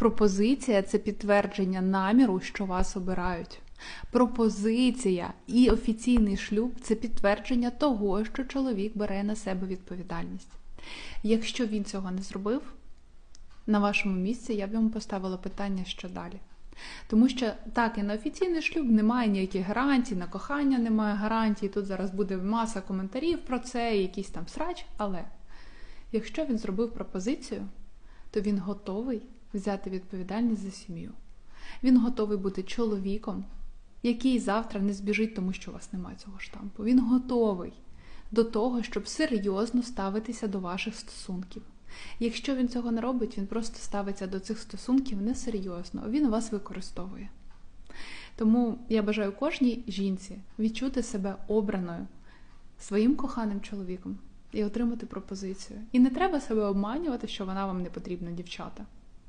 Пропозиція це підтвердження наміру, що вас обирають. Пропозиція і офіційний шлюб це підтвердження того, що чоловік бере на себе відповідальність. Якщо він цього не зробив, на вашому місці я б йому поставила питання, що далі. Тому що так, і на офіційний шлюб немає ніяких гарантій, на кохання немає гарантій. Тут зараз буде маса коментарів про це, якийсь там срач. Але якщо він зробив пропозицію, то він готовий взяти відповідальність за сім'ю. Він готовий бути чоловіком, який завтра не збіжить, тому що у вас немає цього штампу. Він готовий до того, щоб серйозно ставитися до ваших стосунків. Якщо він цього не робить, він просто ставиться до цих стосунків несерйозно, він вас використовує. Тому я бажаю кожній жінці відчути себе обраною своїм коханим чоловіком і отримати пропозицію. І не треба себе обманювати, що вона вам не потрібна, дівчата.